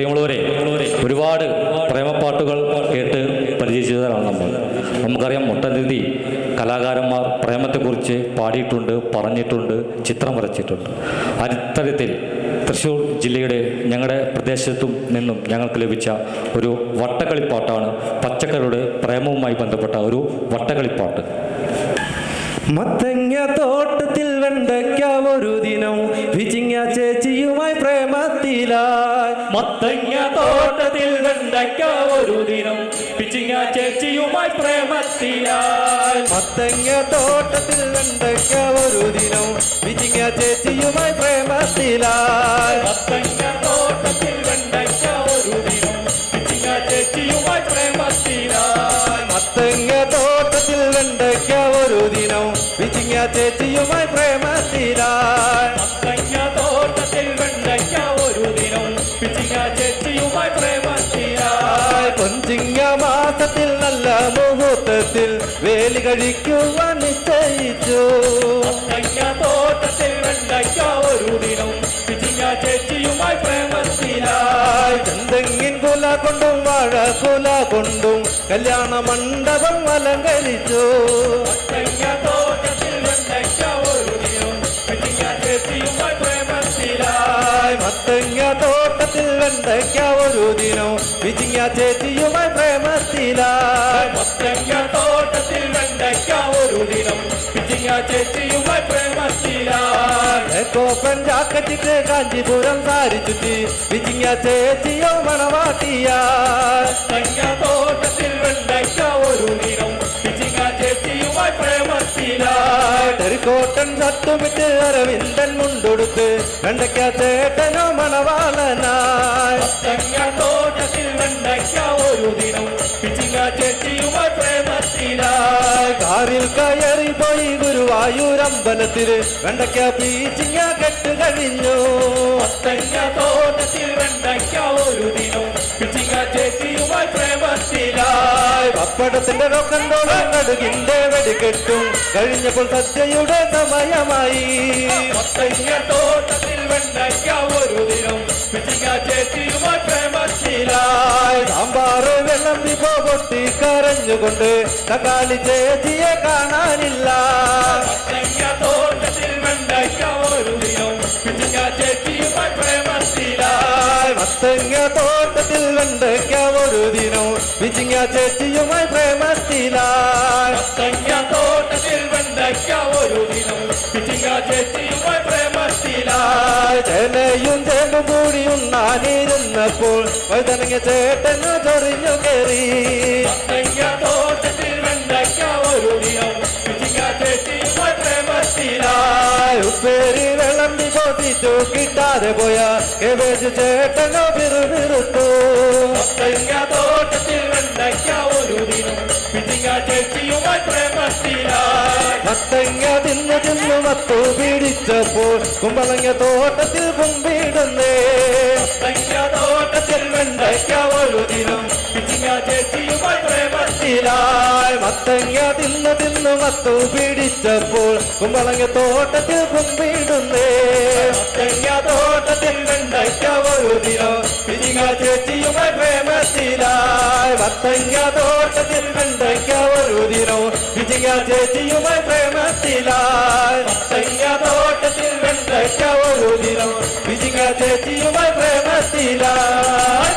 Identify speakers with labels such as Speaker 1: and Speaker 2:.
Speaker 1: പ്രിയമുള്ളവരെ ഒരുപാട് പ്രേമപ്പാട്ടുകൾ കേട്ട് പരിചയിച്ചതാണ് നമ്മൾ. നമുക്കറിയാം ഒട്ടനവധി കലാകാരന്മാർ പ്രേമത്തെക്കുറിച്ച് പാടിയിട്ടുണ്ട് പറഞ്ഞിട്ടുണ്ട് ചിത്രം വരച്ചിട്ടുണ്ട്. അത്തരത്തിൽ തൃശ്ശൂർ ജില്ലയുടെ ഞങ്ങളുടെ പ്രദേശത്തും നിന്നും ഞങ്ങൾക്ക് ലഭിച്ച ഒരു വട്ടക്കളിപ്പാട്ടാണ് പച്ചക്കറിയുടെ പ്രേമവുമായി ബന്ധപ്പെട്ട ഒരു വട്ടക്കളിപ്പാട്ട്
Speaker 2: മത്തങ്ങ തോട്ടത്തിൽ വെണ്ടയ്ക്ക ഒരു ദിനം വിജിങ്ങ
Speaker 1: മത്തങ്ങ തോട്ടത്തിൽ വെണ്ടയ്ക്ക ഒരു ദിനം. പിച്ചിങ്ങ ചേച്ചിയുമായി പ്രേമത്തിയാൽ
Speaker 2: മത്തങ്ങ തോട്ടത്തിൽ വെണ്ടയ്ക്ക ഒരു ദിനം. പിച്ചിങ്ങ ചേച്ചിയുമായി പ്രേമത്തിലാൽ.
Speaker 1: മത്തങ്ങ തോട്ടത്തിൽ വെണ്ടയ്ക്ക ഒരു ദിനം. പിച്ചിങ്ങ ചേച്ചിയുമായി പ്രേമത്തിലാൽ.
Speaker 2: മത്തങ്ങ തോട്ടത്തിൽ വെണ്ടയ്ക്ക ഒരു ദിനം.
Speaker 1: പിച്ചിങ്ങ ചേച്ചിയുമായി ചേച്ചിയുമായി
Speaker 2: കൊഞ്ചിങ്ങ മാസത്തിൽ നല്ല മുഹൂർത്തത്തിൽ വേലി കഴിക്കുവാൻ നിശ്ചയിച്ചു.
Speaker 1: തോട്ടത്തിൽ വെണ്ടയ്ക്ക ഒരു ദിനം പിച്ചിങ്ങ ചേച്ചിയുമായി പ്രേമത്തിലായി
Speaker 2: ചെന്തെങ്ങിൻ കുല കൊണ്ടും വാഴ കുല കൊണ്ടും കല്യാണ മണ്ഡപം അലങ്കരിച്ചു.
Speaker 1: തോട്ടത്തിൽ ഒരു ദിനം
Speaker 2: വിജിങ്ങ ചേച്ചിയുമായി പ്രേമത്തിലായി
Speaker 1: മത്തങ്ങ തോട്ടത്തിൽ വെണ്ടയ്ക്ക ഒരു ദിനം പിച്ചിങ്ങ ചേച്ചിയുമായി പ്രേമത്തിലായി
Speaker 2: കോപ്പൻ ജാക്കറ്റിട്ട് കാഞ്ചിപുരം സാരി ചുറ്റി വിജിങ്ങ ചേച്ചിയോ മണവാട്ടിയ.
Speaker 1: പ്രേമത്തിലായി
Speaker 2: തട്ടുമിട്ട് അരവിന്ദൻ മുണ്ടൊടുത്ത് വെണ്ടയ്ക്ക ചേട്ടനോ മണവാളനായി.
Speaker 1: തോട്ടത്തിൽ വെണ്ടയ്ക്ക ഒരു ദിനം പിച്ചിങ്ങ ചേച്ചിയുമായി പ്രേമത്തിലായി.
Speaker 2: കാറിൽ കയറി പോയി ഗുരുവായൂരമ്പലത്തിൽ വെണ്ടയ്ക്ക പീച്ചിങ്ങ കെട്ട് കഴിഞ്ഞു.
Speaker 1: തോട്ടത്തിൽ വെണ്ടയ്ക്ക ഒരു ദിനം
Speaker 2: രോഗം റൊക്കന്തോളം കടുകിന്റെ വെടികെട്ടും കഴിഞ്ഞപ്പോൾ സദ്യയുടെ സമയമായി.
Speaker 1: തോട്ടത്തിൽ ഒരു ദിനം ചേച്ചിയുമായി
Speaker 2: സാമ്പാറ് വെള്ളം വിഭോ പൊട്ടി കരഞ്ഞുകൊണ്ട് തക്കാളി ചേച്ചിയെ കാണാനില്ല.
Speaker 1: തോട്ടത്തിൽ വെണ്ടയ്ക്ക ഒരു ദിനം ചേച്ചിയുമായി
Speaker 2: മത്തങ്ങ തോട്ടത്തിൽ വെണ്ടയ്ക്ക ഒരു ദിനവും വിജിങ്ങ ചേച്ചിയുമായി പ്രേമത്തിലായി.
Speaker 1: മത്തങ്ങ തോട്ടത്തിൽ വെണ്ടയ്ക്ക ഒരു ദിനം പിച്ചിങ്ങ ചേച്ചിയുമായി പ്രേമത്തിലായി.
Speaker 2: ചേനയും ചേമ്പും കൂടി ഉണ്ണാനിരുന്നപ്പോൾ വഴുതനങ്ങ ചേട്ടന് ചൊറിഞ്ഞു കയറി.
Speaker 1: തോട്ടത്തിൽ വെണ്ടയ്ക്ക ഒരു ചേച്ചിയുമായി
Speaker 2: ഉപ്പേരി കിട്ടാതെ പോയ കേവേജ് ചേട്ടനോ?
Speaker 1: മത്തങ്ങ തോട്ടത്തിൽ ഒരു ദിനം. പിച്ചിങ്ങ ചേച്ചിയുമായി
Speaker 2: മത്തങ്ങ തിന്നു തിന്നു മത്തു പിടിച്ചപ്പോൾ കുമ്പളങ്ങ തോട്ടത്തിൽ കുമ്പിടുന്നേ.
Speaker 1: തോട്ടത്തിൽ വെണ്ടയ്ക്ക ഒരു ദിനം. പിച്ചിങ്ങ ചേച്ചിയുമായി
Speaker 2: തിന്നു തിന്നു മത്തു പിടിച്ചപ്പോൾ കുമ്പളങ്ങ തോട്ടത്തിൽ കുമ്പിടുന്നേ.
Speaker 1: മത്തങ്ങ തോട്ടത്തിൽ വെണ്ടയ്ക്ക ദിനം പിച്ചിങ്ങ ചേച്ചിയുമായി പ്രേമത്തിലായി.
Speaker 2: മത്തങ്ങ തോട്ടത്തിൽ വെണ്ടയ്ക്ക ദിനം വിജയ ചേച്ചിയുമായി പ്രേമത്തിലായി.
Speaker 1: മത്തങ്ങ തോട്ടത്തിൽ വെണ്ടയ്ക്ക ദിനം
Speaker 2: വിജയ ചേച്ചിയുമായി പ്രേമത്തിലായി.